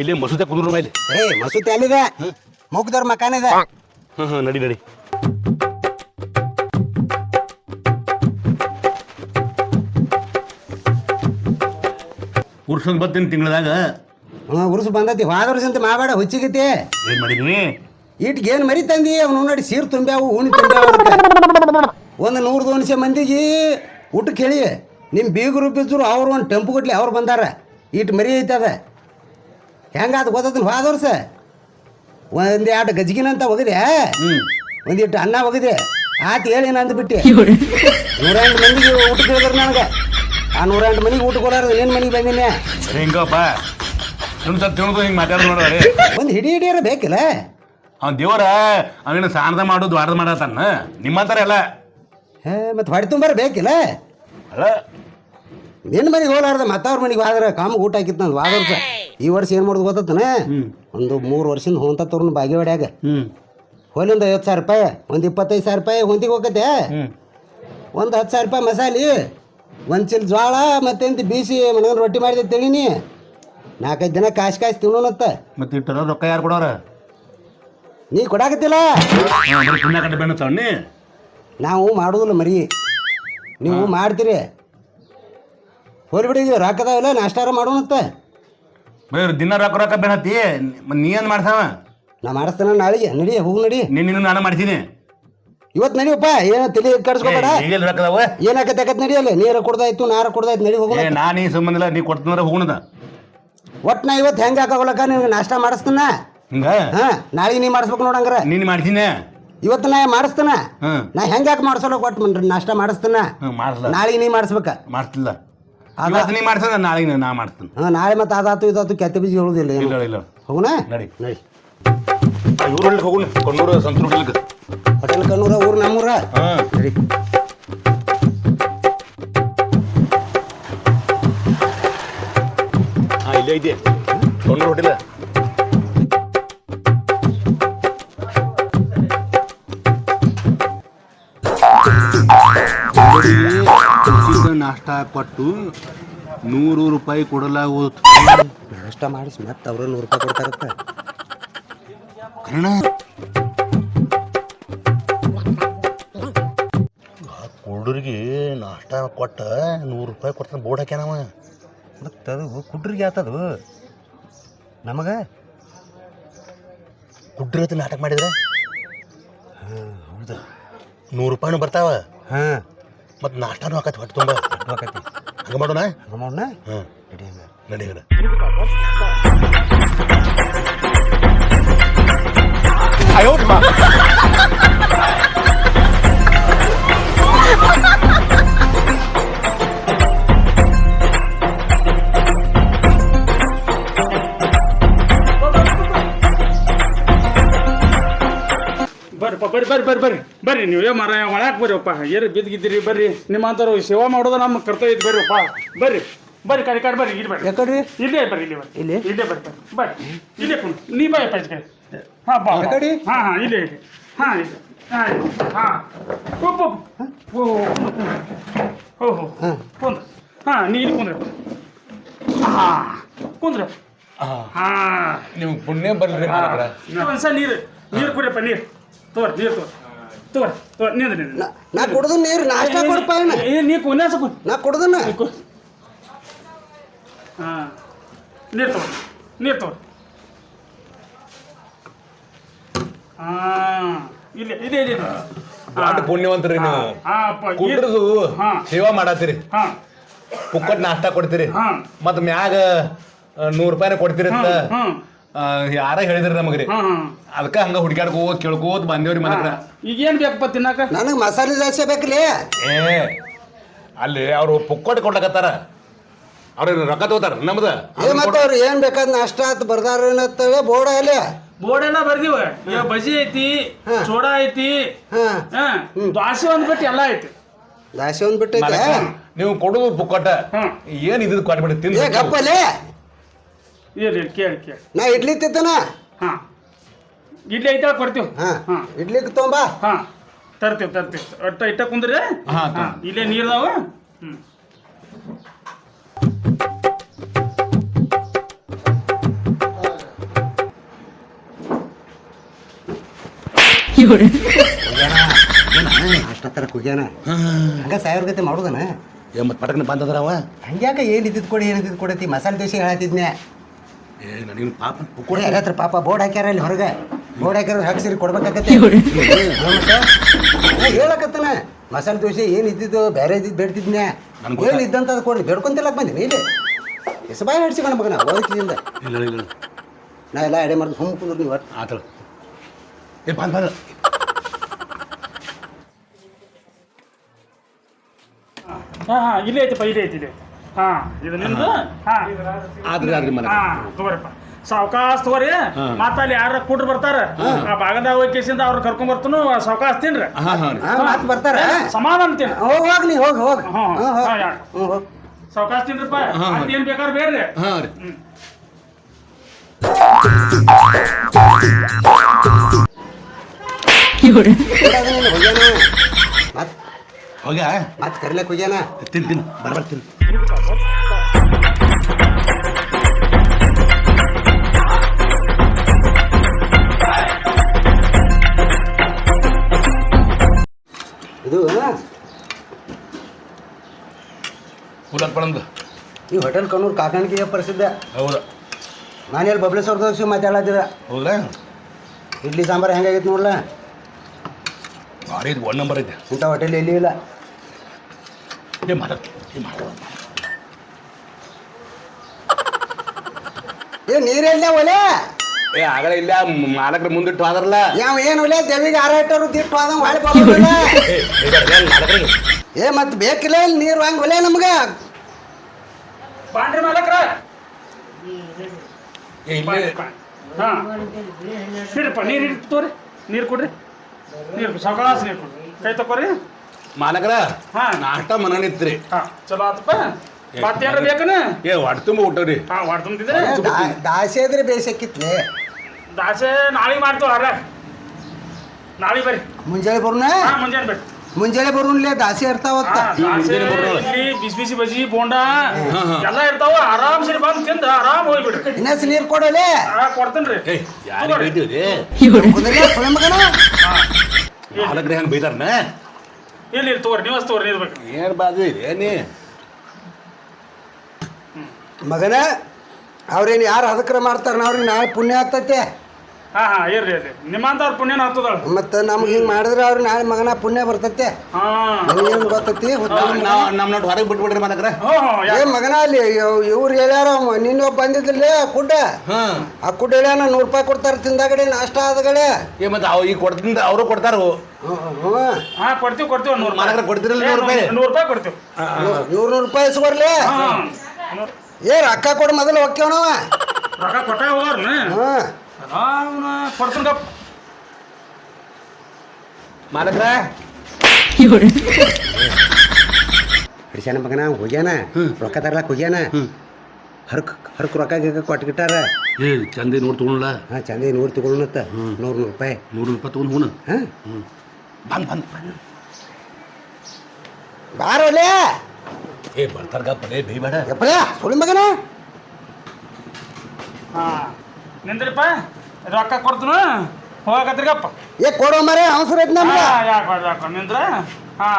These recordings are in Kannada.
ಇಲ್ಲಿ ಮಸೂದೆ ಕುದುರು ಮೇಲೆ. ಏ ಮಸೂತಿ ಅಲ್ಲಿದೆ ಮುಗ್ದವ್ರ ಮಕಾನ್ ಇದೆ. ಹ್ಞೂ ಹ್ಞೂ ನಡಿ ನಡಿ. ಉರ್ಸಂಗ್ ಬರ್ತೀನಿ ತಿಂಗಳದಾಗ. ಹ್ಞೂ ಉರುಸು ಬಂದತಿ. ಹೋದ ವರ್ಷ ಅಂತ ಮಾಬೇಡ ಹುಚ್ಚಿಗತಿ. ಏನು ಮಾಡಿದ್ವಿ ಇಟ್ಗೆ ಏನು ಮರಿ ತಂದಿ? ಅವ್ನು ನೋಡಿ ಸೀರ್ ತುಂಬ್ಯಾವು ಉಣಿ ತುಂಬ್ಯಾವು ಒಂದು ನೂರು ದೋನ್ಸೆ ಮಂದಿಗೆ ಊಟಕ್ಕೆ ಹೇಳಿ ನಿಮ್ಮ ಬೀಗರು ಬಿದ್ದರು ಅವ್ರು ಒಂದು ಟೆಂಪು ಕೊಟ್ಲಿ ಅವ್ರು ಬಂದಾರ. ಇಟ್ಟು ಮರಿ ಐತದ. ಹೆಂಗಾದ ಗೊತ್ತದ ಹೋದ ವರ್ಷ ಒಂದು ಎರಡು ಗಜ್ಗಿನ ಅಂತ ಒಗದೆ ಒಂದಿಟ್ಟು ಅನ್ನ ಒಗದೆ ಆತ ಹೇಳಿ ನಂದು ಬಿಟ್ಟೆ. ನೂರೆಂಟು ಮಂದಿಗೆ ಊಟ ಕೇಳಿದ್ರು ನನಗೆ. ಆ ನೂರೆಂಟು ಮನಿಗೆ ಊಟ ಹೋಲಾರ ಏನು ಮನೆಗೆ ಬಂದಿನಿ. ಹೆಂಗಪ್ಪ? ತಿಳ್ದ ತಿಳ್ದು ಹಿಂಗೆ ಮಾತಾಡೋದು ನೋಡ್ರಿ. ಒಂದು ಹಿಡಿ ಹಿಡಿಯಾರ ಬೇಕಿಲ್ಲ? ಅವ್ನು ದೇವರ ಅವನ ಸಾಣದ ಮಾಡೋದು ದ್ವಾರದ ಮಾಡತ್ತಾನ ನಿಮ್ಮಂತಾರ ಎಲ್ಲ. ಹೇ ಮತ್ತೆ ಹೊಡೆ ತುಂಬಾರ ಬೇಕಿಲ್ಲ? ಅಲ್ಲ. ನಿನ್ನ ಮನೆಗೆ ಹೋಲಾರ್ದ ಮತ್ತವ್ರ ಮನೆಗೆ ಹೋದ್ರೆ ಕಾಮ ಊಟ ಹಾಕಿತ್ತು ನಂದು ವಾದ ವರ್ಷ ಈ ವರ್ಷ ಏನು ಮಾಡೋದು ಗೊತ್ತತನ ಒಂದು ಮೂರು ವರ್ಷದಿಂದ ಹೊಂತ ತೋರ್ನ ಬಾಗೇವಾಡ್ಯಾಗ. ಹೋಲಿಂದ ಐವತ್ತು ಸಾವಿರ ರೂಪಾಯಿ ಒಂದು ಇಪ್ಪತ್ತೈದು ಸಾವಿರ ರೂಪಾಯಿ ಹೊಂದಿಗೆ ಹೋಗತ್ತೆ. ಒಂದು ಹತ್ತು ಸಾವಿರ ರೂಪಾಯಿ ಮಸಾಲೆ ಒಂದು ಚೀಲ ಜೋಳ ಮತ್ತೆಂತ ಬೀಸಿ ಮನೆಗೆ ರೊಟ್ಟಿ ಮಾಡಿದೆ ತಿಳಿನಿ. ನಾಲ್ಕೈದು ದಿನ ಕಾಸು ಕಾಸು ತಿನ್ನೋಣತ್ತ. ಮತ್ತೆ ಇಟ್ಟರ ರೊಕ್ಕ ಯಾರು ಕೊಡೋರ? ನೀ ಕೊಡಾಕತ್ತಿಲ್ಲ? ನಾವು ಮಾಡೋದಿಲ್ಲ ಮರಿ. ನೀವು ಮಾಡ್ತೀರಿ. ಹೋಲ್ಬಿಡಿ ರೊಕ್ಕದಾವಿಲ್ಲ ನಾಷ್ಟಾರ ಮಾಡೋಣತ್ತ ಬೈ ದಿನ ರೊಕ್ಕ ರೊಕ್ಕ ಬೆನತಿ ನೀ ಏನು ಮಾಡ್ತಾವ ನಾ ಮಾಡಿಸ್ತಾನ ನಾಳೆಗೆ ನಡಿ ಹೋಗು ನಡಿ. ನಿನ್ನ ನಾನು ಮಾಡ್ತೀನಿ ಇವತ್ತು ನಡಿಯಪ್ಪ ಏನೋ ತಲೆ ಕಡಿಸ್ಕೋಬೇಡ. ಈಗೆಲ್ಲ ರೊಕ್ಕದವ? ಏನಾಕತ್ತೆ ನಡಿ ನಡಿಯಲ್ಲ ನೀರು ಕುಡ್ದಾಯ್ತು ನಾರ ಕುಡ್ದಾಯ್ತು ನಡಿ ಹೋಗೋಣ ಏ ನಾನು ಈ ಸಂಬಂಧ ನೀ ಕೊಡ್ತಂದ್ರೆ ಹೋಗುಣದ ಒಟ್ಟು ನಾ ಇವತ್ತು ಹೆಂಗೆ ಹಾಕೋಲಕ್ಕ ನಿನಗೆ ನಾಷ್ಟ ಮಾಡಿಸ್ತಾನ? ಹಿಂಗ? ಹಾಂ ನಾಳೆಗೆ ನೀ ಮಾಡಿಸ್ಬೇಕು ನೋಡಂಗ್ರ. ನೀನು ಮಾಡ್ತೀನಿ ಇವತ್ತು ನಾ ಮಾಡಿಸ್ತಾನ? ನಾ ಹೆಂಗೆ ಯಾಕೆ ಮಾಡಿಸೋಲ್ಲ ಕೊಟ್ಟು ನಾಷ್ಟ ಮಾಡಿಸ್ತಾನ? ನಾಳೆಗೆ ನೀ ಮಾಡಿಸ್ಬೇಕ. ಮಾಡಿಸ್ತಿಲ್ಲ ಇವತ್ತು ನೀ ಮಾಡ್ಸದ ನಾಳೆಗೆ ನಾ ಮಾಡ್ತೀನಿ. ಹಾಂ ನಾಳೆ ಮತ್ತೆ ಅದಾತು ಇದಾತು ಕೆತ್ತ ಬೀಜ ಹೇಳುದಿಲ್ಲ ಏನು? ಇಲ್ಲ ಇಲ್ಲ ಹೋಗೋಣ ನಡಿ. ನಡಿ. ಇವ್ರಲ್ಲಿ ಹೋಗುಣ ಕೊಣ್ಣೂರು ಸಂತೂರು ಹೋಗ್ಲಿಕ್ಕೆ ಹೋಟೆಲ್ ಕಣ್ಣೂರ ಊರು ನಮ್ಮೂರ? ಹಾಂ. ನಡಿ. ಹಾಂ ಇಲ್ಲೇ ಹೋಟಿಲ್ಲ ನಾಷ್ಟ ಕೊಟ್ಟು ನೂರು ರೂಪಾಯಿ ಕೊಡಲಾಗುವುದು. ನಾಷ್ಟ ಮಾಡಿಸಿ ಮತ್ತೆ ಅವ್ರ ನೂರು ರೂಪಾಯಿ ಕೊಡ್ತಾರತ್ತ. ಕರ್ಣ. ಕುಡ್ರಿಗೆ ನಾಷ್ಟ ಕೊಟ್ಟ ನೂರು ರೂಪಾಯಿ ಕೊಡ್ತಾನೆ ಬೋರ್ಡ್ ಹಾಕ್ಯಾನವ ಮತ್ತೆ ಅದು ಕುಡ್ರಿಗೆ ಆತದು ನಮಗೆ? ಕುಡ್ರಿ ಅಂತ ನಾಟಕ ಮಾಡಿದ್ರೆ? ಹಾಂ ಹೌದು. ನೂರು ರೂಪಾಯಿನೂ ಬರ್ತಾವ. ಹಾಂ. ಮತ್ತು ನಾಷ್ಟಾನು ಹಾಕತ್ತೆ ಹೊಟ್ಟೆ ತುಂಬ ಆಕತಿ. ಹಂಗೆ ಮಾಡೋಣ? ಮಾಡೋಣ? ಹಾಂ. ನಡಿ ಹಂಗ. ನಡಿ ಬರ್ರಿ ಬರ್ರಿ ಬರ್ರಿ. ಬರ್ರಿ ನೀವೇ ಮರ ಒಳಕ್ ಬರ್ರಿಪ್ಪ ಏರು ಬಿದ್ದಿದ್ದೀರಿ ಬರ್ರಿ. ನಿಮ್ಮಂಥವ್ರು ಸೇವಾ ಮಾಡೋದು ನಮ್ಮ ಕರ್ತವ್ಯ ಐತಿ ಬರ್ರಿಪ್ಪ ಬರ್ರಿ ಬರ್ರಿ ಕಡೆ ಕಡೆ ಬರ್ರಿ ಇಲ್ಲಿ ಬರ್ರಿ. ಯಾಕಡ್ರಿ? ಇಲ್ಲೇ ಬರ್ರಿ ಇಲ್ಲಿ ಬರ್ರಿ. ಇಲ್ಲಿ? ಇಲ್ಲೇ ಬರ್ರಿ ಬರ್ರಿ. ಬರ್ರಿ ಇಲ್ಲೇ ಕುಂತ್ ನೀ ಬಾಯಪ್ಪ ಈ ಕಡೆ ಹಾಂ ಬಾ. ಕಡೆ? ಹಾಂ ಹಾಂ ಇಲ್ಲೇ ಇಲ್ಲೇ. ಹಾಂ ಇಲ್ಲಿ. ಹಾಂ. ಹಾಂ ಒಬ್ಬ ಓ ಓ ಹೋ. ಕುಂದ್ರ ಹಾಂ. ನೀ ಇಲ್ಲಿ ಕುಂದ್ರಪ್ಪ. ಹಾಂ ಕುಂದ್ರ ಹಾಂ. ನಿಮ್ಗೆ ಪುಣ್ಯ ಬರ್ರಿ ಒಂದ್ಸಲ ನೀರು ನೀರು ಕುಡಿಯಪ್ಪ ನೀರು. ತೋರ್ ನೀರು ತೋರ್. ತೋರ್ ತೋರ್ನಿಂದ ನಿಂದ ನಾ- ನಾ ಕುಡ್ದು ನೀರು ನಾಷ್ಟ ಕೊಡಪ್ಪ ಏನ ಏ ನೀ ಕುನ್ಯಾಸ ಕು ನಾ ಕುಡ್ದನ ಹಾ. ನೀರು ತೋರ್ ನೀರು ತೋರ್. ಹಾಂ. ಇಲ್ಲಿ ಇದೆ ಇದೆ ದೊಡ್ಡ ಪುಣ್ಯವಂತರಿ ನೀವು. ಹಾಂ ಸೇವಾ ಮಾಡತ್ತೀರಿ. ಹಾ. ಪುಕ್ಕಟ್ ನಾಷ್ಟಾ ಕೊಡ್ತೀರಿ. ಹಾ. ಮತ್ ಮ್ಯಾಗ ನೂರು ರೂಪಾಯಿನ ಕೊಡ್ತೀರಿ ಅಂತ. ಯಾರ ಹೇಳಿದ್ರಿ ನಮಗ್ರಿ. ಹಾಂ ಹಾಂ. ಅದಕ್ಕ ಹಂಗ ಹುಡ್ಕ್ಯಾಡ್ಕೋ ಕೇಳ್ಕೋತ ಬಂದೇವ್ರಿ ಮನೆ ಕಡೆ ಈಗೇನು ಬೇಕಪ್ಪ ತಿನ್ನಾಕ ನನಗೆ ಮಸಾಲೆ ಜಾಸ್ತಿ ಬೇಕ್ರಿ ಏ ಅಲ್ಲಿ ಅವ್ರು ಪುಕ್ಕಟ್ ಕೊಡ್ಲಕತ್ತಾರ. ಅವ್ರ ರೊಕ್ಕ ತಗೋತಾರ ನಮ್ದ. ಏ ಮತ್ತೆ ಅವ್ರು ಏನು ಬೇಕಾದ ನಾಷ್ಟ ಆತ್ ಬರ್ದಾರ ಏನತ್ತವೆ ಬೋರ್ಡ ಅಲ್ಲಿ. ಬೋರ್ಡ್ ಎಲ್ಲ ಬರ್ದಿವ. ಈಗ ಬಜಿ ಐತಿ ಹಾಂ. ಸೋಡಾ ಐತಿ ಹಾಂ. ಹಾಂ ದ್ವಾಸೆ ಒಂದ್ ಬಿಟ್ಟು ಎಲ್ಲ ಐತಿ. ದಾಸಿ ಒಂದ್ ಬಿಟ್ಟೈತೆ ಮಾಲಕ, ನೀವು ಕೊಡುದು ಪುಕ್ಕಟ. ಏನ್ ಇದು ಕೊಟ್ಬಿಡಿ ಏ ತಿಂದು ಗಪ್ಪಲೆ. ಇಲ್ಲ ಕೇಳಿ ಕೇಳಿ. ನಾ ಇಡ್ಲಿ ತಿಂತಾನ? ಹಾಂ. ಇಡ್ಲಿ ಐತಾ ಕೊಡ್ತೀವಿ? ಹಾಂ. ಇಡ್ಲಿಗೆ ತೊಗೊಂಬಾ. ಹಾಂ. ತರ್ತೀವಿ ತರ್ತೀವಿ. ಒಟ್ಟ ಇಟ್ಟ ಕುಂದ್ರೆ. ಹಾಂ ಇಲ್ಲೇ ನೀರ್ದಾವ? ಹ್ಞೂ ಅಷ್ಟತ್ತರ ಕುಗ್ಯಾನ ಹಂಗ ಸಾವಿರ ಗತೆ ಮಾಡುದನ? ಮತ್ತೆ ಪಟಕ್ನ ಬಂದದ್ರ ಹಂಗ್ಯಾಕ ಏನ್ ಇದ್ದಿದ್ ಕೊಡಿ ಏನಿದ್ ಕೊಡಿ ಮಸಾಲೆ ದೋಸೆ ಹೇಳತ್ತಿದ್ನ್ಯಾ? ಏ ನನಗೆ ಪಾಪ ಕೊಡಿ ಹತ್ರ ಪಾಪ ಬೋರ್ಡ್ ಹಾಕ್ಯಾರ ಅಲ್ಲಿ ಹೊರಗೆ. ಬೋರ್ಡ್ ಹಾಕ್ಯಾರ ಹಾಕ್ಸಿರಿ ಕೊಡ್ಬೇಕಾಗತ್ತೆ. ಹೇಳಕತ್ತನ. ಮಸಾಲೆ ದೋಸೆ ಏನ್ ಇದ್ದಿದ್ದು ಬೇರೆ ಇದ್ದಿದ್ದು ಬೇಡ್ತಿದ್ನೆ ನನ್ಗ್ ಏನ್ ಇದ್ದಂತ ಅದು ಕೊಡಿ. ಬೇಡ್ಕೊಂತಿಲ್ಲಕ್ ಬಂದಿನಿ ಇಲ್ಲಿ. ಎಸಬಾಯಿ ಹಿಡ್ಸಿಕೊಂಡ ಮಗನ ಓದಕ್ಕಿಂದ ಇಲ್ಲ ಇಲ್ಲ ನಾ ಎಲ್ಲ ಎಡೆ ಮಾಡಿದ್ ಸುಮ್ಮ ಕುಂದ್ರು ನೀವು ಆತಳ ಏ ಬಂದ್ ಬಂದ ಹಾ ಹಾ ಇಲ್ಲೇ ಐತಿಪ್ಪ ಇಲ್ಲೇ ಐತಿ ಇಲ್ಲೇ ಐತಿ. ಹಾ. ಇದು ನಿಮ್ದು? ಹಾ. ಆದ್ರಿ ಆದ್ರಿ ಮನೆ. ಹಾ ತಗೋರಿಪ್ಪ. ಸಾವಕಾಶ ತಗೋರಿ. ಮತ್ತ ಅಲ್ಲಿ ಯಾರ ಕೂಡ ಬರ್ತಾರ? ಆ ಭಾಗದಾಗ ಹೋಗಿ ಕೇಸಿಂದ ಅವ್ರ ಕರ್ಕೊಂಡ್ ಬರ್ತನು ಸಾವಕಾಶ ತಿನ್ರಿ. ಹಾ ಹಾ ರೀ ಮಾತು ಬರ್ತಾರ. ಸಮಾಧಾನ ತಿನ್ ಹೋಗ್ ಹೋಗಿ ಹೋಗಿ. ಹಾ, ಯಾ. ಸಾವಕಾಶ ತಿನ್ರಿಪ್ಪ. ಹಾ, ಹಾ. ಏನ್ ಬೇಕಾದ್ರೆ ಬೇಡ್ರಿ. ಹಾ ರೀ. ಕೊಡಾಗ ನೀನು ಹೋಗ್ಯಾನ ಮತ್ ಹೋಗ್ಯಾ? ಮತ್ ಕರಿಲಕ್ ಹೋಗ್ಯಾನ? ತಿನ್ ತಿನ್. ಬರ್ಬರ್ ತಿನ್. ಇದು ಕುಲಕ್ ಬಳಂದು ಈ ಹೋಟೆಲ್ ಕಣ್ಣೂರು ಕಾಕಾಣಿಕೆಯ ಪ್ರಸಿದ್ಧ. ಹೌದು. ನಾನು ಎಲ್ಲಿ ಬಬ್ಲೇಶ್ವರ ದೋಸೆ ಮಾತಾಡತ್ತಿದ ಹೌದಾ ಇಡ್ಲಿ ಸಾಂಬಾರು ಹೆಂಗಾಗೈತೆ ನೋಡ್ಲ? ಭಾರಿ ಇದು ಒನ್ ನಂಬರ್ ಐತೆ. ಊಟ ಹೋಟೆಲ್ ಎಲ್ಲಿ ಇಲ್ಲ. ಏ ಮಾತಾಡ್. ಏ ಮಾತಾಡ. ಏ ನೀರೆಲ್ಲ ಒಲೆ? ಏ ಆಗಲೇ ಇಲ್ಲ ಮಾಲಕ್ರ ಮುಂದಿಟ್ಟು ಹೋದ್ರಲ್ಲ. ಯಾವ ಏನು ಒಲೆ? ದೇವಿಗೆ ಹಾರ ಇಟ್ಟರು ದಿಟ್ಟು ಆದಂಗೆ ಹೊಳೆ ಬಾಬಲ್ಲ ಏ ಏ ಮಾಲಕ್ರಿಗೆ ಏ ಮತ್ತೆ ಬೇಕಿಲ್ಲ ಇಲ್ಲಿ ನೀರು ಹಂಗೆ ಒಲೆ ನಮ್ಗೆ? ಬಾಂಡ್ರಿ ಮಾಲಕ್ರ. ಏ ಇಲ್ಲೇ. ಹಾ. ಇಡ್ರಿಪ್ಪ ನೀರು ಇಡ್ ತೋರಿ. ನೀರು ಕೊಡ್ರಿ. ನೀರು ಸಾವಕಾಶ ನೀರು ಕೊಡ್ರಿ. ಕೈ ತಕೋರಿ ಮಾಲಕ್ರ ಹಾ. ನಾಷ್ಟ ಮನ ನಿತ್ರಿ ಹಾ ಚಲೋ ಆತಪ್ಪ. ಮತ್ತೇನ್ರ ಬೇಕನ? ಏ ಹೊಟ್ಟೆ ತುಂಬ ಊಟರಿ ಹಾ ತುಂಬಿದ್ರೆ ದಾಸೆ ಇದ್ರೆ ಬೇಸಕ್ಕಿತ್ಲೆ ದಾಸೆ ನಾಳೆ ಮಾಡ್ತೇವ ಅರ ನಾಳೆ ಬರ್ರಿ. ಮುಂಜಾನೆ ಬರೋಣ? ಹಾ ಮುಂಜಾನೆ ಬರ್ರಿ. ಮುಂಜಾನೆ ಬರೋನ್ಲೇ ದಾಸೆ ಇರ್ತಾವತ್ತ ಹಾ, ದಾಸೆ ಮುಂಜಾನೆ ಬರೋಣ. ಇಡ್ಲಿ ಬಿಸಿ ಬಿಸಿ ಬಜಿ ಬೋಂಡಾ ಹಾ, ಹಾ. ಎಲ್ಲ ಇರ್ತಾವ. ಆರಾಮ್ ಸರಿ ಬಂದ್ ತಿಂದ ಆರಾಮ್ ಹೋಗ್ಬಿಡ್ರಿ. ಇನ್ನಸ್ ನೀರು ಕೊಡಲೆ? ಹಾ ಕೊಡ್ತೇನ್ರಿ. ಏ ಯಾರಿಗೆ ಬೈತೀವಿ ಕುದುರೆ ಸುಳೆ ಮಗನ ಮಾಲಕ್ರಿ ಹೆಂಗ್ ಬೈತಾರನ ಇಲ್ಲಿ ಇಲ್ಲಿ ತೋರಿ, ನೀವಸ್ ತೋರಿ, ನೀರ್ ಬೇಕು. ಏನು ಬಾದು ಇದೆ ಮಗನ, ಅವ್ರೇನು ಯಾರು ಹದಕ್ರ ಮಾಡ್ತಾರೆ ಅವ್ರಿಗೆ ನಾಳೆ ಪುಣ್ಯ ಆಗ್ತೈತೆ. ಹಾ ಹಾ ಇರ್ರಿ ಇರ್ರಿ. ನಿಮ್ಮಂತವ್ರ ಪುಣ್ಯನ ಹತ್ತದಳ. ಮತ್ತು ನಮ್ಗೆ ಹಿಂಗೆ ಮಾಡಿದ್ರೆ ಅವ್ರು ನಾಳೆ ಮಗನ ಪುಣ್ಯ ಬರ್ತೈತೆ. ಹಾ. ನನಗೇನು ಗೊತ್ತೈತಿ? ನಮ್ಮ ಹೊರಗೆ ಬಿಟ್ಬಿಡ್ರಿ ಮಾಲಕ್ರ. ಹ್ಞೂ ಹ್ಞೂ ಏ ಮಗನ ಅಲ್ಲಿ ಇವ್ರು ಹೇಳ್ಯಾರ ನಿನ್ನ ಒಬ್ಬ ಬಂದಿದ್ದಿಲ್ಲ ಕುಡ್ಡ. ಹಾಂ. ಆ ಕುಡ್ಡ ಹೇಳ್ಯಾನ ನೂರು ರೂಪಾಯಿ ಕೊಡ್ತಾರೆ ತಿಂದಾಗಡೆ ನಾಷ್ಟ ಆದಗಡೆ. ಏ ಮತ್ತೆ ಅವ್ ಈಗ ಕೊಡ್ತೀನಿ ಅವರು ಕೊಡ್ತಾರ ಹ್ಞೂ ಹಾ ಕೊಡ್ತೀವಿ ಕೊಡ್ತೀವಿ ನೂರು ಕೊಡ್ತಿರಲ್ಲ ನೂರು ರೂಪಾಯಿ? ನೂರು ರೂಪಾಯಿ ಕೊಡ್ತೀವಿ. ನೂರು ನೂರು ರೂಪಾಯಿ ಇಸ್ಕೊರ್ಲಿ ಹಾ ನೂರು- ಏ ರೊಕ್ಕ ಕೊಡು ಮೊದಲು ಹೊಕ್ಕೇವನವ ರೊಕ್ಕ ಕೊಟ್ಟ ಹೋಗ್ರಿ ಹ್ಞೂ ಅವನ ಕೊಡ್ತೀನಿ ಮಾಲಕ್ರ? ಹಿಡ್ಸ್ಯಾನ ಮಗನ ಹೋಗ್ಯಾನ? ರೊಕ್ಕ ತರ್ಲಕ್ ಹೋಗ್ಯಾನ? ಹರ್ಕ್ ಹರ್ಕ್ ರೊಕ್ಕ ಗಿಕ್ಕ ಕೊಟ್ಗಿಟ್ಟಾರ ಏ ಚಂದಿ ನೋಡಿ ತಗೊಳ್ಳ ಹಾಂ ಚಂದಿ ನೋಡಿ ತಗೊಳ್ಳತ್ತ ನೂರು ನೂರು ರೂಪಾಯಿ. ನೂರು ರೂಪಾಯಿ ತಗೊಂಡು ಹೂನ ಹಾಂ. ಬಂದ್ ಬಂದ್ ಬಂದ್. ಬಾರೋಲೆ ಏ ಬರ್ತಾರ ಗಪ್ಪಲೇ ಬೇಬೇಡ ಯಪ್ಪಲ ಸುಳಿ ಮಗನ. ಹಾ. ನಿಂದ್ರಿಪ್ಪ? ರೊಕ್ಕ ಕೊಡ್ತೀನ? ಹೋಗತ್ರಿಗಪ್ಪ. ಏ ಕೊಡೋ ಮರೆ ಅವಸರ ಐತಿ ನಮ್ಗೆ. ಯಾಕೆ ಯಾಕೆ ನಿಂದ್ರ? ಹಾ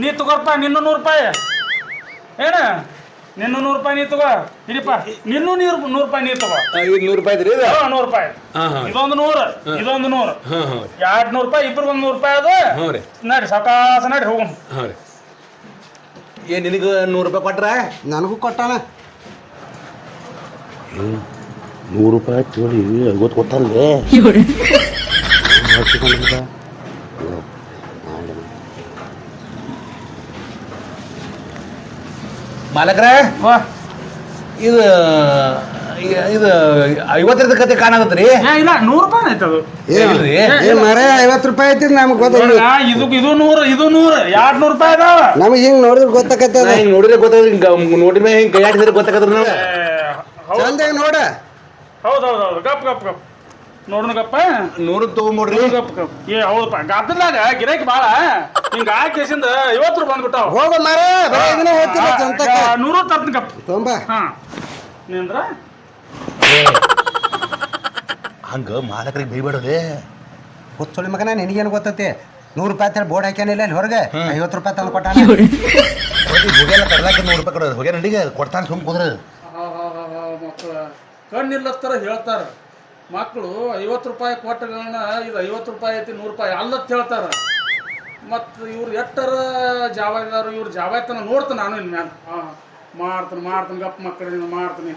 ನೀ ತಗೋರಪ್ಪ ನಿನ್ನೂ ನೂರು ರೂಪಾಯಿ. ಏನ? ನಿನ್ನೂ ನೂರು ರೂಪಾಯಿ ನೀ ತಗೋ. ಇಡಿಪ್ಪ ನಿನ್ನೂ ನೀರು ನೂರು ರೂಪಾಯಿ ನೀ ತಗೋ. ಈಗ ನೂರು ರೂಪಾಯಿ ಐತ್ರಿ ಇದು? ಹಾ, ನೂರು ರೂಪಾಯಿ. ಹಾಂ ಹಾಂ. ಇದೊಂದು ನೂರು ಇದೊಂದು ನೂರು. ಹಾಂ ಹಾಂ ಎರಡು ನೂರು ರೂಪಾಯಿ ಇಬ್ಬರು ಒಂದು ನೂರು ರೂಪಾಯಿ ಅದು. ಹ್ಞೂ ರೀ. ನಡಿ ಸಕಾಸ ನಡಿ ಹೋಗಮ್ ಹಾಂ ರೀ. ಏ ನಿನಗೆ ನೂರು ರೂಪಾಯಿ ಕೊಟ್ರ? ನನಗೂ ಕೊಟ್ಟಾನ. ನೂರು ರೂಪಾಯಿ ಕೇಳಿ ಐವತ್ತು ಕೊಟ್ಟಲ್ಲೇ ಮಾಲಕ್ರ ವಾ. ಇದು ಇದು ಐವತ್ತರದ ಕತೆ ಕಾಣಕತ್ರಿ ಏ ಇಲ್ಲ ನೂರು ರೂಪಾಯಿ ಐತೆ ಅದು. ಏ ಇಲ್ರಿ. ಏ ಮರೆ ಐವತ್ತು ರೂಪಾಯಿ ಐತಿ ನಮ್ಗೆ ಗೊತ್ತಿಲ್ಲ ನೋಡ್ರಾ, ಇದು ಇದು ನೂರು ಇದು ನೂರು ಎರಡು ನೂರು ರೂಪಾಯಿ ಅದಾವ. ನಮಗೆ ಹಿಂಗೆ ನೋಡಿದ್ರೆ ಗೊತ್ತಾಕತ್ತದ ಹಿಂಗ್ ನೋಡಿದ್ರೆ ಗೊತ್ತಾಗ ನೋಡಿದ್ರೆ ಹಿಂಗ್ ಕೈ ಆಡಿದ್ರೆ ಗೊತ್ತಾಗದ್ರ ನಾವು ಚಂದಾಗ ನೋಡ. ಹೌದು ಹೌದು ಹೌದು ಗಪ್ ಗಪ್ ಗಪ್. ನೋಡೋಣ ಗಪ್ಪ? ನೂರು ತಗೊಂಬಿಡ್ರಿ ಗಪ್ ಗಪ್. ಏ ಹೌದಪ್ಪ. ಗದ್ದಲಾಗ ಗಿರಾಕಿ ಭಾಳ ಹಿಂಗ ಹಾಕಿಸಿಂದ ಐವತ್ತು ರೂಪಾಯಿ ಬಂದ್ಬಿಟ್ಟಾವ. ಹೋಗ ಮರೆ ಬರೀ ಇದನ್ನ ಹೇಳ್ತಿಲ್ಲ ಚಂತಕ ಆ, ನೂರು ತರ್ತೀನಿ ಗಪ್. ತೊಂಬ ಹಾ. ನಿಂದ್ರ? ಹಂಗ ಮಾಲಕರಿಗೆ ಬೈಬೇಡದೆ ಗೊತ್ತೊಳ್ಳಿ ಮಗನ ನಿನಗೇನು ಗೊತ್ತೈತಿ? ನೂರು ರೂಪಾಯಿ ಅಂತೇಳಿ ಬೋರ್ಡ್ ಹಾಕ್ಯಾನಿಲ್ಲ ಅಲ್ಲಿ ಹೊರಗೆ? ಐವತ್ತು ರೂಪಾಯಿ ತಂದು ಕೊಟ್ಟಾನ? ಹೋಗ್ಯಾನ ತರ್ಲಾಕ ನೂರು ರೂಪಾಯಿ ಕೊಡೋದು ಹೋಗ್ಯಾನ ಅಡಿಗೆ ಕೊಡ್ತಾನೆ ಸುಮ್ ಕುದ್ರ. ಕಣ್ಣಿಲ್ಲತ್ತರ ಹೇಳ್ತಾರೆ. ಮಕ್ಕಳು ಐವತ್ತು ರೂಪಾಯಿ ಕೊಟ್ಟಗಳನ್ನ ಇದು ಐವತ್ತು ರೂಪಾಯಿ ಐತಿ ನೂರು ರೂಪಾಯಿ ಅಲ್ಲತ್ ಹೇಳ್ತಾರೆ. ಮತ್ತು ಇವ್ರು ಎಟ್ಟರ ಜಾವಾದಾರು ಇವ್ರು ಜಾವಾಯ್ತನ ನೋಡ್ತ ನಾನು ಇಲ್ಲಿ ಮ್ಯಾಲ. ಹಾಂ ಮಾಡ್ತಾನೆ ಮಾಡ್ತಾನೆ ಗಪ್ಪ ಮಕ್ಕಳಿಂದ ಮಾಡ್ತೀನಿ.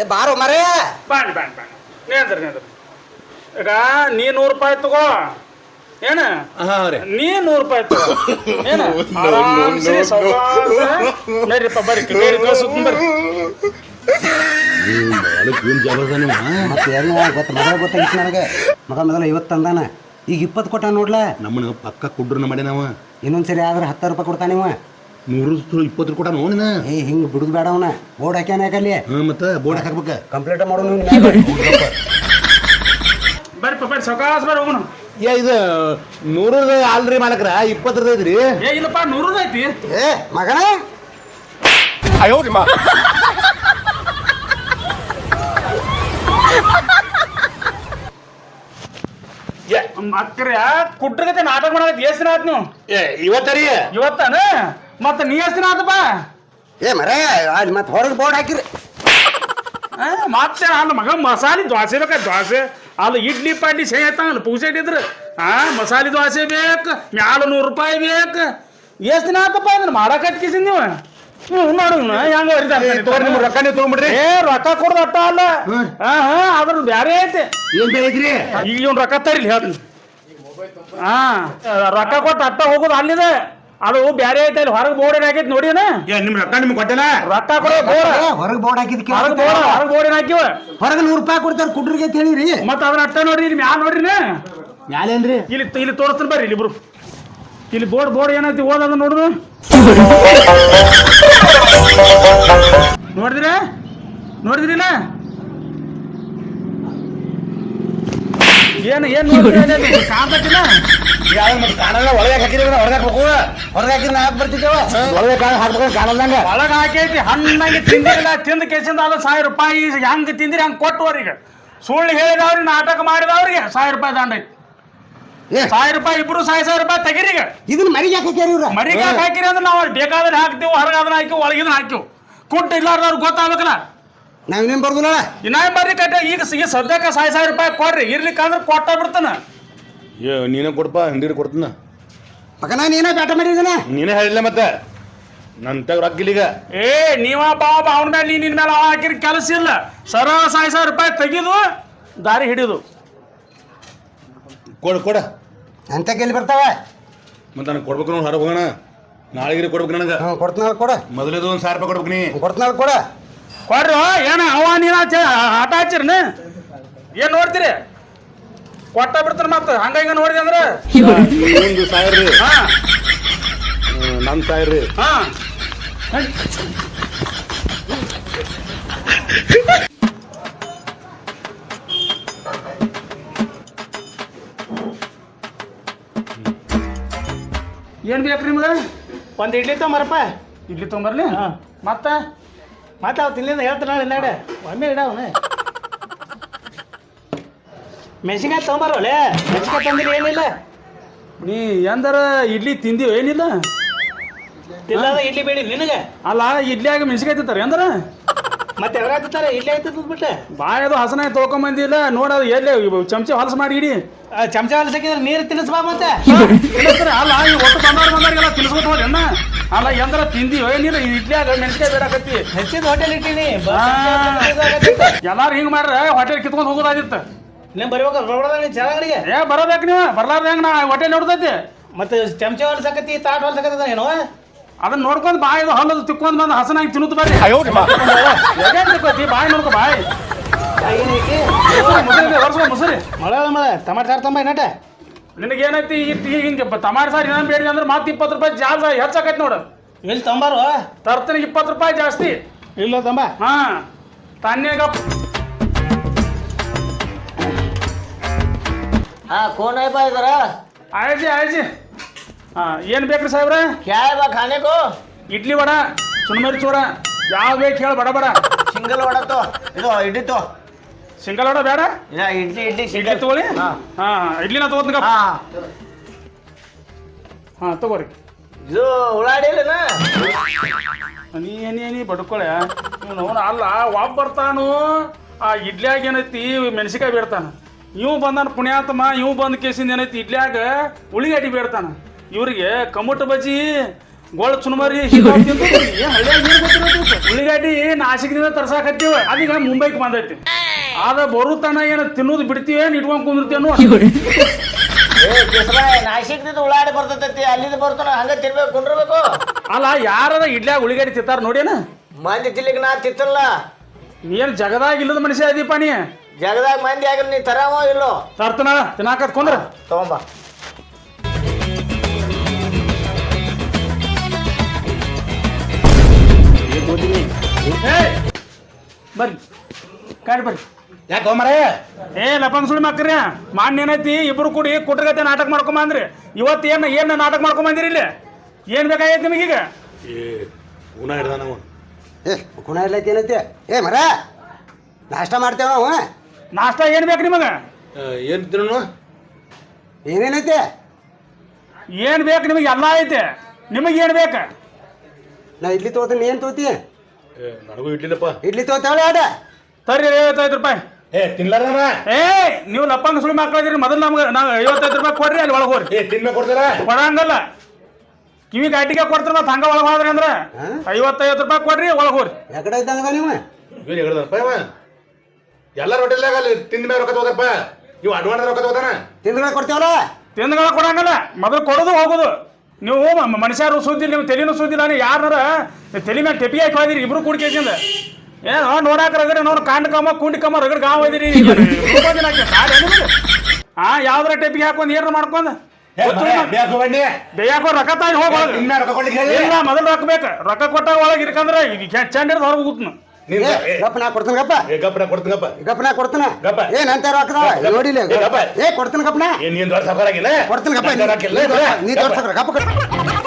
ಏ ಬಾರೋ ಮರೇ. ಬ್ಯಾಂಡ್ ಬ್ಯಾಂಡ್ ಬ್ಯಾಂಡ್ ನೇಂದ್ರಿ ನೇಂದ್ರಿ ಈಗ ನೀ ನೂರು ರೂಪಾಯಿ ತಗೋ. ಏನ? ಹಾಂ ರೀ. ನೀ ನೂರು ರೂಪಾಯಿ ತಗೋ. ಏನ? ಆರಾಮ್ಸೆ ನಡ್ರಿಪ್ಪ ಬರ್ರಿ ಬರ್ರಿ. ಮತ್ತೆ ಏನು ಗೊತ್ತ ಮೊದಲ ಗೊತ್ತಾಗಿತ್ತು ನನಗೆ. ಮಗ ಮೊದಲ ಐವತ್ತು ತಂದಾನ. ಈಗ ಇಪ್ಪತ್ತು ಕೊಟ್ಟ ನೋಡ್ಲ? ನಮ್ಮನ್ನ ಪಕ್ಕ ಕುಡ್ರು ಮಾಡಿ ನಾವು ಇನ್ನೊಂದು ಸರಿ ಆದ್ರೆ ಹತ್ತಾರು ರೂಪಾಯಿ ಕೊಡ್ತಾನೆ ಇವ. ನೂರು ಇಪ್ಪತ್ತು ಕೊಟ್ಟ ನೋಡಿನ ಏ ಹಿಂಗೆ ಬಿಡುದು ಬೇಡ ಅವನ. ಬೋರ್ಡ್ ಹಾಕ್ಯಾನ ಯಾಕಲ್ಲಿ ಹಾಂ ಮತ್ತೆ ಬೋರ್ಡ್ ಹಾಕ್ಬೇಕ. ಕಂಪ್ಲೀಟ್ ಮಾಡು ಬರ್ರಿ ಸಕಾಸ ಬರ್ರಿ ಹೋಗೋಣ. ಏ ಇದು ನೂರದ ಅಲ್ರಿ ಮಾಲಕ್ರ ಇಪ್ಪತ್ತರದ ಐತ್ರಿ. ಏ ಇಲ್ಲಪ್ಪ ನೂರದ ಐತಿ. ಏ ಮಗನ? ಅಕ್ಕರೆ ಕುಟ್ರಗತೆ ನಾಟಕ ಮಾಡಕ್ಕೆ ಎಷ್ಟು ಆಯ್ತು ನೀವು. ಏ ಇವತ್ತರಿ ಇವತ್ತಾನ? ಮತ್ತೆ ನೀ ಎಷ್ಟು ದಿನ ಆತಪ್ಪ ಏ ಮರ ಅಲ್ಲಿ ಮತ್ತೆ ಹೊರಗೆ ಬೋರ್ಡ್ ಹಾಕಿರಿ. ಮತ್ತೆ ಅಲ್ಲಿ ಮಗ ಮಸಾಲೆ ದ್ವಾಸೆ ಬೇಕಾ ದ್ವಾಸೆ. ಅಲ್ಲಿ ಇಡ್ಲಿ ಪಾಡ್ಲಿ ಸೇ ಐತಂಗಲ್ಲ ಪೂಜೆ ಇಟ್ಟಿದ್ರು. ಆ ಮಸಾಲೆ ದ್ವಾಸೆ ಬೇಕು ಮ್ಯಾಲ ನೂರು ರೂಪಾಯಿ ಬೇಕು. ಎಷ್ಟು ದಿನ ಆತಪ್ಪ ಇದನ್ನ ಮಾಡಕ್ ಹತ್ಕಿಸಿದ್ ನೀವು? ಹ್ಞೂ ನೋಡು ಹೆಂಗ ನಿಮ್ಮ ರೊಕ್ಕ ನೀವು ಏ ರೊಕ್ಕ ಕೊಡೋದು ಅಟ್ಟ ಅಲ್ಲ. ಹಾ ಹಾ ಅದ್ರ ಬ್ಯಾರೆ ಐತೆ. ಏನ್ ಬೇರೆ ಐತ್ರಿ ಈಗ ಇವ್ನ ರೊಕ್ಕ ತರಿಲಿ ಹೇಳ್ತೀನಿ. ಹಾ ರೊಕ್ಕ ಕೊಟ್ಟು ಅಟ್ಟ ಹೋಗೋದು ಅಲ್ಲಿದೆ. ಅದು ಬ್ಯಾರೆ ಐತೆ ಅಲ್ಲಿ ಹೊರಗೆ ಬೋರ್ಡ್ ಹಾಕೈತಿ ನೋಡಿನ ಏ ನಿಮ್ ರೊಕ್ಕ ನಿಮ್ಗೆ ಕೊಟ್ಟೆನ? ರೊಕ್ಕ ಕೊಡೋ ಬೋರ್ಡ್ ಹೊರಗೆ ಬೋರ್ಡ್ ಹಾಕಿದ್ ಹೊರಗೆ ಬೋರ್ಡ್ ಹೊರಗೆ ಬೋರ್ಡ್ ಹಾಕಿವ? ಹೊರಗೆ ನೂರು ರೂಪಾಯಿ ಕೊಡ್ತಾರೆ ಕುಡ್ರಿಗೆ ಅಂತ ಹೇಳಿರಿ. ಮತ್ತ ಅದನ್ನ ಅಟ್ಟ ನೋಡ್ರಿ ಇಲ್ಲಿ ಮ್ಯಾಲ ನೋಡ್ರಿ ಮ್ಯಾಲೇನ್ರಿ? ಇಲ್ಲಿ ಇಲ್ಲಿ ತೋರಿಸ್ತೀನಿ ಬರ್ರಿ ಇಲ್ಲಿ ಇಬ್ರು ಇಲ್ಲಿ ಬೋರ್ಡ್ ಬೋರ್ಡ್ ಏನೈತಿ ಓದದ ನೋಡ್ರು ನೋಡಿದ್ರಿ? ನೋಡಿದ್ರಿಲ್ಲ? ಏನು ಏನು ಕಾಣ್ತಕ್ಕಿಲ್ಲ ಯಾವ್ದು ಮತ್ತೆ ಕಾಣಲ್ಲ? ಒಳಗೆ ಹಾಕಿರಿ ಹೊರಗೆ ಹಾಕ್ಬೇಕು. ಹೊರಗೆ ಹಾಕಿದ್ರೆ ನಾ ಬರ್ತಿದ್ದೇವ? ಒಳಗೆ ಕಾಣ ಹಾಕ್ಬೇಕು ಕಾಣಲ್ದಂಗ. ಒಳಗ ಹಾಕೈತಿ ಹಣ್ಣಾಗಿ ತಿಂದಿರಲ್ಲ ತಿಂದ ಕೇಸಿಂದ ಅದು ಸಾವಿರ ರೂಪಾಯಿ ಹೆಂಗ್ ತಿಂದಿರಿ ಹಂಗೆ ಕೊಟ್ಟು ಅವ್ರಿಗೆ. ಸುಳ್ಳು ಹೇಳಿದವ್ರಿಗೆ ನಾಟಕ ಮಾಡಿದವ್ರಿಗೆ ಸಾವಿರ ರೂಪಾಯಿ ದಂಡ ಐತಿ. ಸಾವಿರ ರೂಪಾಯಿ ಇಬ್ರು ಸಾವಿರ ಸಾವಿರ ರೂಪಾಯಿ ತೆಗೀರಿಗೆ ಇದನ್ನ ಮರಿಗೆ ಹಾಕಿ ಹಾಕ್ಯಾರ ಇವ್ರ? ಮರಿಗೆ ಹಾಕಿರಿ ಅಂದ್ರೆ ನಾವು ಬೇಕಾದ್ರೆ ಹಾಕ್ತೀವಿ ಹೊರಗೆ ಅದನ್ನ ಹಾಕಿವಿ ಒಳಗಿನ ಹಾಕಿವ್ ಕುಂಟ ಇಲ್ಲಾರ್ದವ್ರಿಗೆ ಗೊತ್ತಾಗ್ಬೇಕಲ್ಲ? ನಾವ್ ಇನ್ನೇನ್ ಬರ್ದಿಲ್ಲ ಇನ್ನೇನು ಬರ್ರಿ ಕಟ್ಟ? ಈಗ ಈಗ ಸದ್ಯಕ್ಕೆ ಸಾವಿರ ಸಾವಿರ ರೂಪಾಯಿ ಕೊಡ್ರಿ. ಇರ್ಲಿಕ್ಕಂದ್ರೆ ಕೊಟ್ಟ ಬಿಡ್ತಾನ. ಏ ನೀನೇ ಕೊಡಪ್ಪ ಹಿಂದಿರು ಕೊಡ್ತೀನ. ನಾನು ನೀನೇ ಬ್ಯಾಟ ಮಾಡಿದನ? ನೀನೇ ಹೇಳಿಲ್ಲ ಮತ್ತೆ. ನನ್ನ ತಗ ರೊಕ್ಕ ಈಗ. ಏ ನೀವ ಬಾಬ ಅವನ ಮೇಲೆ ನಿನ್ನ ಮೇಲೆ ಹಾಕಿರ ಕೆಲಸ ಇಲ್ಲ. ಸರ ಸಾವಿರ ಸಾವಿರ ರೂಪಾಯಿ ತೆಗಿದು ದಾರಿ ಹಿಡಿದು. ಕೊಡ ಕೊಡ. ಅಂತ ಕೆಲ್ಲಿ ಬರ್ತಾವ? ಮತ್ತೆ ನನಗೆ ಕೊಡ್ಬೇಕು ನೋಡಿ ಹೊರಗೆ ಹೋಗೋಣ. ನಾಳೆಗಿರಿ ಕೊಡ್ಬೇಕು ನನಗೆ. ಹ್ಞೂ ಕೊಡ್ತನಾಳ ಕೊಡ. ಮೊದಲೇದು ಒಂದು ಸಾವಿರ ರೂಪಾಯಿ ಕೊಡ್ಬೇಕು ನೀ. ಕೊಡ್ತನಾಳ ಕೊಡ. ಕೊಡ್ರಿ ಏನ ಅವ ನೀನ ಆಟ ಹಚ್ಚಿರ್ನ? ಏನ್ ನೋಡ್ತೀರಿ? ಕೊಟ್ಟ ಬಿಡ್ತಾರ ಮತ್ತ ಹಂಗ ನೋಡಿದೆ ಅಂದ್ರೆ? ಒಂದು ಸಾವಿರ ರೀ ಹಾ. ನನ್ನ ಸಾವಿರ ರೀ ಹಾ. ಏನ್ ಬೇಕ್ರಿ ನಿಮ್ಗೆ? ಒಂದು ಇಡ್ಲಿ ತೊಂಬರಪ್ಪ ಇಡ್ಲಿ ತೊಂಬರ್ಲಿ ಹಾಂ. ಮತ್ತ? ಮತ್ತೆ ಅವ್ ತಿನ್ಲಿಂದ ಹೇಳ್ತಾನೆ ನಾಳೆ ನಾಡೆ ಒಮ್ಮೆ ಇಡ ಅವನು. ಮೆಣಸಿನ್ಕಾಯಿ ತೊಗೊಂಬರೋಲೆ ಮೆಣಸಿನ್ಕಾಯಿ ತಂದಿಲ್ಲ ಏನಿಲ್ಲ? ನೀ ಎಂದರ ಇಡ್ಲಿ ತಿಂದಿವ ಏನಿಲ್ಲ? ತಿನ್ನದ ಇಡ್ಲಿ ಬೇಡಿ ನಿನಗೆ. ಅಲ್ಲ ಇಡ್ಲಿಯಾಗ ಮೆಣಸಿಕಾಯಿ ತಿಂತಾರೆ ಎಂದ್ರ? ಮತ್ತೆ ಯಾವಾಗ ಇಡ್ಲಿ ಆಯ್ತದ ಬಿಟ್ಟೆ ಬಾಯದು ಹಸನ ತೊಳ್ಕೊಂಬಂದಿಲ್ಲ ನೋಡೋದು ಎಲ್ಲಿ ಚಮಚ ಹೊಲಸ ಮಾಡಿ ಇಡಿ. ಚಮಚ ಹೊಲಸಕ್ಕಿದ್ರೆ ನೀರು ತಿನ್ನಿಸ್ಬಾ ಮತ್ತೆ? ತಿನ್ನಿಸ್ತಾರೆ ಅಲ್ಲ ಈ ಒಟ್ಟು ಬಂದಾರ ಬಂದವ್ರಿಗೆಲ್ಲ ತಿನ್ಸ್ಕೊತ ಹೋರಿ ಅನ್ನ ಅಲ್ಲ ಎಂದ್ರ ತಿಂದಿ ಏನಿಲ್ಲ ಇಡ್ಲಿ ಇಡ್ಲಿಯಾಗ ಮೆಣಸಿಕಾಯಿ ಬೇಡಾಕತ್ತಿ ಹೆಚ್ಚಿದ ಹೋಟೆಲ್ ಇಟ್ಟಿನಿ ಎಲ್ಲಾರು ಹಿಂಗ್ ಮಾಡ್ರೆ ಹೋಟೆಲ್ ಕಿತ್ಕೊಂಡ್ ಹೋಗೋದಾಗಿತ್ತು. ನೀನು ಬರ್ಬೇಕು ಬರೋದ ಚೆನ್ನಾಗಡಿಗೆ ಏ ಬರೋಬೇಕು ನೀವು ಬರ್ಲಾರ್ದ ಹೆಂಗ್ ನಾ ಹೋಟೆಲ್ ನೋಡ್ತೈತಿ. ಮತ್ತೆ ಚಮಚ ಹೊಲಸಕತ್ತಿ ತಾಟ್ ಹೊಲಸಕತ್ತ ಏನೋ ಅದನ್ನ ನೋಡ್ಕೊಂಡು ಬಾಯಿ ಹೊಲದ ಹಲ್ಲದು ತಿಕ್ಕೊಂಡ್ ಬಂದು ಹಸನಾಗಿ ತಿನ್ನುತ್ತ ಬರ್ರಿ. ಬಾಯಿ ನೋಡ್ಕೊ ಬಾಯಿ. ಮುಸುರಿ ಮುಸುರಿ ಮಳೆ ಮಳೆ. ಟಮಾಟ ಸಾರು ತಂಬ ನಟ ನಿನಗೇನೈತಿ ಈ ಹಿಂಗೆ ಟಮಾಟ ಸಾರು ಏನ ಬೇಡಿ ಅಂದ್ರೆ ಮತ್ತೆ ಇಪ್ಪತ್ತು ರೂಪಾಯಿ ಜಾಸ್ತಿ ಹೆಚ್ಚಾಕೈತಿ ನೋಡು. ಎಲ್ಲಿ ತಂಬಾರು? ತರ್ತನಿಗೆ ಇಪ್ಪತ್ತು ರೂಪಾಯಿ ಜಾಸ್ತಿ. ಇಲ್ಲ ತಂಬ. ಹಾ. ತಾನೇಗ ಹಾ ಕೋನ್ ಆಯ್ತಾ ಇದಾರ? ಆಯ್ಜಿ ಆಯ್ಜಿ ಹಾ ಏನು ಬೇಕ್ರಿ ಸಾಹೇಬ್ರ क्या है बा खाने को ಇಡ್ಲಿ ವಡ ಸುಣ್ಮರಿ ಚೂಡ ಯಾವ ಬೇಕು ಹೇಳಿ ಬಡ ಬಡ सिंगल वड़ा तो इधो इडली तो ಸಿಂಗಲ್ ವಡ ಬೇಡ ಇಲ್ಲ ಇಡ್ಲಿ ಇಡ್ಲಿ ಇಡ್ಲಿ ತಗೊಳ್ಳಿ ಹಾ. ಹಾ ಇಡ್ಲಿನ ತಗೋತ್ನಗ ಹಾ ಹಾ ತಗೋರಿ ಇದು ಉಳ್ಳಾಡಿಲ್ಲನ ನೀ ಏನಿ ಏನಿ ಬಡ್ಕೊಳೆ ಇವನು ಅವನು ಅಲ್ಲ ಒಬ್ಬ ಬರ್ತಾನು ಆ ಇಡ್ಲ್ಯಾಗ ಏನೈತಿ ಮೆಣಸಿಕಾಯಿ ಬೇಡ್ತಾನ ಇವ್ ಬಂದಾನ ಪುಣ್ಯಾತ್ಮ ಇವ್ ಬಂದ ಕೇಸಿಂದ ಏನೈತಿ ಇಡ್ಲ್ಯಾಗ ಉಳಿಗಡ್ಡಿ ಬೇಡ್ತಾನ ಇವ್ರಿಗೆ ಕಮುಟ ಬಜ್ಜಿ ಗೋಳ ಚುನಮಾರಿ ಉಳ್ಳಿಗಡ್ಡಿ ನಾಶಿಕದಿಂದ ತರ್ಸಾಕತ್ತೀವ. ಅದೀಗ ಮುಂಬೈಗೆ ಬಂದೈತಿ. ಆದ ಬರುತನ ಏನ ತಿನ್ನೋದು ಬಿಡ್ತೀವಿ ಏನ್ ಇಟ್ಕೊಂಡ್ ಕುಂದಿರ್ತೇನೋ ನಾಶಿಕ್ದಿಂದ ಉಳ್ಳಾಡಿ ಬರ್ತೈತಿ ಅಲ್ಲಿಂದ ಬರ್ತಾನ ಹಂಗ ತಿನ್ಬೇಕು ಕುಂಡ್ರಬೇಕು. ಅಲ್ಲ ಯಾರದ ಇಡ್ಲ್ಯಾಗ ಉಳ್ಳಿಗಡ್ಡಿ ತಿತ್ತಾರ ನೋಡೇನ ಮಂದಿ ತಿನ್ಲಿಕ್ಕೆ ನಾ ತಿತ್ತಲ್ಲ ನೀನ್ ಜಗದಾಗ ಇಲ್ಲದ ಮನುಷ್ಯ ಅದೀಪ ನೀ? ಜಗದಾಗ ಮಂದಿ ಆಗಿರ್ ನೀ ತರಾವ ಇಲ್ಲೋ? ತರ್ತನ ತಿನ್ನಾಕತ್ ಕುಂದ್ರ ತಗೊಂಬ. ಬರ್ರಿ. ಕಾಡ್ ಬರ್ರಿ. ಯಾಕೆ ಹೋಮರೇ ಏ ಲಪಂಗ್ ಸುಳಿ ಮಕ್ರಿ ಮಾನ್ ಏನೈತಿ? ಇಬ್ರು ಕೂಡಿ ಕುಟ್ರಗತೆ ನಾಟಕ ಮಾಡ್ಕೊಂಬಂದ್ರಿ ಇವತ್ತು ಏನು ಏನು ನಾಟಕ ಮಾಡ್ಕೊಂಬಂದಿರಿ ಇಲ್ಲಿ? ಏನು ಬೇಕಾಗೈತಿ ನಿಮಗೀಗ ಏ ಉಣ ಹಿಡ್ದ ನಾವು ಏ ಗುಣ ಇರ್ಲೈತಿ ಏನೈತಿ? ಏ ಮರ ನಾಷ್ಟ ಮಾಡ್ತೇವ ನಾವು ನಾಷ್ಟ ಏನು ಬೇಕು ನಿಮಗೆ? ಏನು ತಿನ್ನು ಏನೇನೈತಿ? ಏನು ಬೇಕು ನಿಮಗೆ? ಎಲ್ಲ ಐತೆ. ನಿಮಗೆ ಏನು ಬೇಕು? ನಾ ಇಲ್ಲಿ ತಗೋತೀನಿ ಏನು ತಗೋತಿ? ಏ ನನಗೂ ಇಡ್ಲಿಲ್ಲಪ್ಪ. ಇಡ್ಲಿ ತಗೋತಾವಳೆ ಅದ ತರ್ರಿ ಐವತ್ತೈದು ರೂಪಾಯಿ. ಏ ತಿನ್ಲಾರ ಏ ನೀವು ನಪ್ಪಂಗ ಸುಳಿ ಮಕ್ಕಳಿದ್ರಿ ಮೊದಲು ನಮ್ಗೆ ನಾವು ಐವತ್ತೈದು ರೂಪಾಯಿ ಕೊಡ್ರಿ ಅಲ್ಲಿ ಒಳಗೆ ಹೋಗ್ರಿ. ಏ ತಿನ್ಬೇಕು ಕೊಡ್ತೀರ? ಕೊಡಂಗಲ್ಲ. ಕಿವಿ ಗಾಟಿಗೆ ಕೊಡ್ತಾರ ಮತ್ತೆ ಹಂಗ ಒಳಗೆ ಹೋದ್ರಿ ಅಂದ್ರೆ ಹಾ? ಐವತ್ತೈವತ್ತು ರೂಪಾಯಿ ಕೊಡ್ರಿ ಒಳಗೆ ಹೋಗ್ರಿ. ಯಾಕಡೆ ಇದ್ದಂಗ ನೀವು? ಇವ್ರು ಹೇಳಿದಪ್ಪ ಇವ ಎಲ್ಲ ಹೋಟೆಲ್ದಾಗ ಅಲ್ಲಿ ತಿಂದ ಮೇಲೆ ರೊಕ್ಕ ತಗೋದಪ್ಪ ಇವು ಅಡ್ವಾನ್ಸ್ ರೊಕ್ಕ ತಗೋತಾನ ತಿಂದ್ಗಳ ಕೊಡ್ತೀವಲ್ಲ? ತಿಂದ್ಗಳ ಕೊಡಂಗಲ್ಲ. ಮೊದಲು ಕೊಡೋದು ಹೋಗೋದು. ನೀವು ಮ- ಮನುಷ್ಯರು ಸುದ್ದಿ ನೀವು ತಲೆನೂ ಸುದ್ದಿಲ್ಲ ನೀವು ಯಾರನ್ನಾರ ತಲೆ ಮೇಲೆ ಟೆಪಿ ಹಾಕಿ ಹೋದಿರಿ ಇಬ್ರು ಕುಡ್ಕೇಸಿಂದ ಏನೋ ನೋಡಾಕ ರಗಡೆ ನೋಡಿ ಕಾಂಡ್ ಕಮ್ಮ ಕುಂಡಿ ಕಮ್ಮ ರಗಡ್ ಗಾವ್ ಹೋದಿರಿ. ಹಾ ಯಾವ್ದಾರ ಟೆಪಿಗೆ ಹಾಕೊಂಡ್ ಏನಾರ ಮಾಡ್ಕೊಂಡ್. ಬೇಯಾಕೋ ರೊಕ್ಕ ತಾಯಿ ಹೋಗೋದು ಇನ್ಮ್ಯಾಲ್ ರೊಕ್ಕ ಕೊಡ್ಲಿಕ್ಕೆ ಹೇಳಿ. ಇಲ್ಲ ಮೊದಲು ರೊಕ್ಕ ಬೇಕು. ರೊಕ್ಕ ಕೊಟ್ಟಾಗ ಒಳಗೆ ಇರ್ಕಂದ್ರೆ ಈಗ ಚಂಡ ಹೊರಗೆ ಹೋಗುತ್ತ ನಿನ್ ಏ ಏ, ಗಪ್ಪ ಕೊಡ್ತೀನಿ ಗಪ್ಪ. ಏ ಗಪ್ಪ. ನಾ ಕೊಡ್ತೀನಿ? ಗಪ್ಪ. ಏನ್ ಅಂತ ಗಪ್ಪ. ನೋಡಿಲ್ಲ ಗಪ್ಪ. ಏ ಕೊಡ್ತೀನಿ ಗಪ್ಪನ ಏನ್ ನೀನ್ ದೊಡ್ಡ ಸಫರ್ ಆಗಿಲ್ಲ ಕೊಡ್ತೀನಿ ಗಪ್ಪ. ನೀ ಬಾ. ನೀ ಗಪ್ಪ.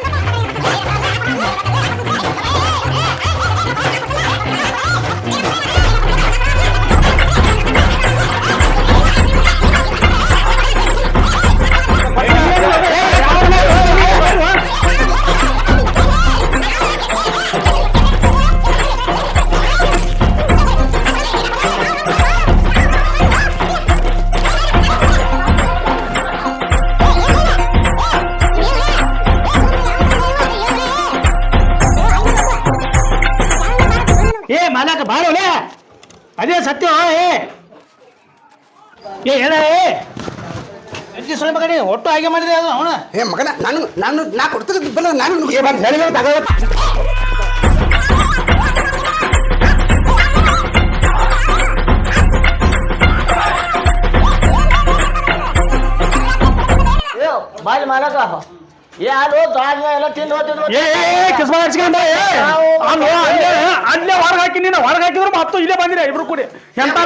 ಅದೇ ಸತ್ಯ ಏ ಏ ಹೇಳ ಏ ಸುಳಿ ಮಗನಿ ಒಟ್ಟು ಹಾಗೆ ಮಾಡಿದೆ ಅದು ಅವನು? ಏ ಮಗನ ನಾನು ನಾನು ನಾ ಕೊಡ್ತೀನಿ ಬಲ್ಲ ನಾನು ಏ, ಬಂದ್ ಹೇಳಿದ್ರೆ ತಗೋ. ಏ ಬಾಯಿ ಮಾಲಕ ಏ ಅದು ದಾಡ್ನ ಎಲ್ಲ ತಿಂದು ಹೋಗ್ತಿದ್ರು ಏ ಕಿಸ್ಮ ಹಚ್ಕೊಂಡ ಏ. ಹಾಕಿ ನೀನು ಹೊರಗೆ ಹಾಕಿದ್ರು ಮತ್ತು ಇಲ್ಲೇ ಬಂದಿರ ಇಬ್ರು ಕೂಡಿ ಎಂತ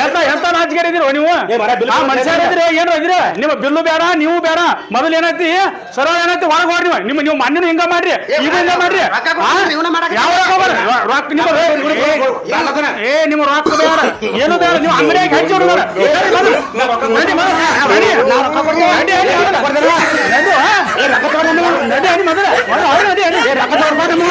ಎಂತ ಎಂತ ನಾಚಿಕೆ ಇದೀರೋ ನೀವು ಮನುಷ್ಯರ ಇದ್ರಿ ಏನು ಇದ್ರಿ ನಿಮ್ಮ ಬಿಲ್ಲು ಬೇಡ ನೀವು ಬೇಡ ಮೊದಲು ಏನೈತಿ ಸರ ಏನೈತಿ ಹೊರಗೆ ಹೋಗ್ರಿ ನೀವು ನಿಮ್ಮ ನೀವು ಮಣ್ಣಿನ ಹಿಂಗ ಮಾಡ್ರಿ ಈಗ ಹಿಂಗ ಮಾಡ್ರಿ ಯಾವ ರೊಕ್ಕ ನಿಮ್ಮ ಏ, ನಿಮ್ಮ ರೊಕ್ಕ ಬೇಡ ಏನು ಬೇಡ ನೀವು ಅಂಗಡಿಯಾಗ ಹಂಚಿ ಹುಡುಗರ ನಡಿ ಮೊದಲು. ರೊಕ್ಕ ತಗೊಂಡ್ ಬಾ ನಿಮ್ಮ.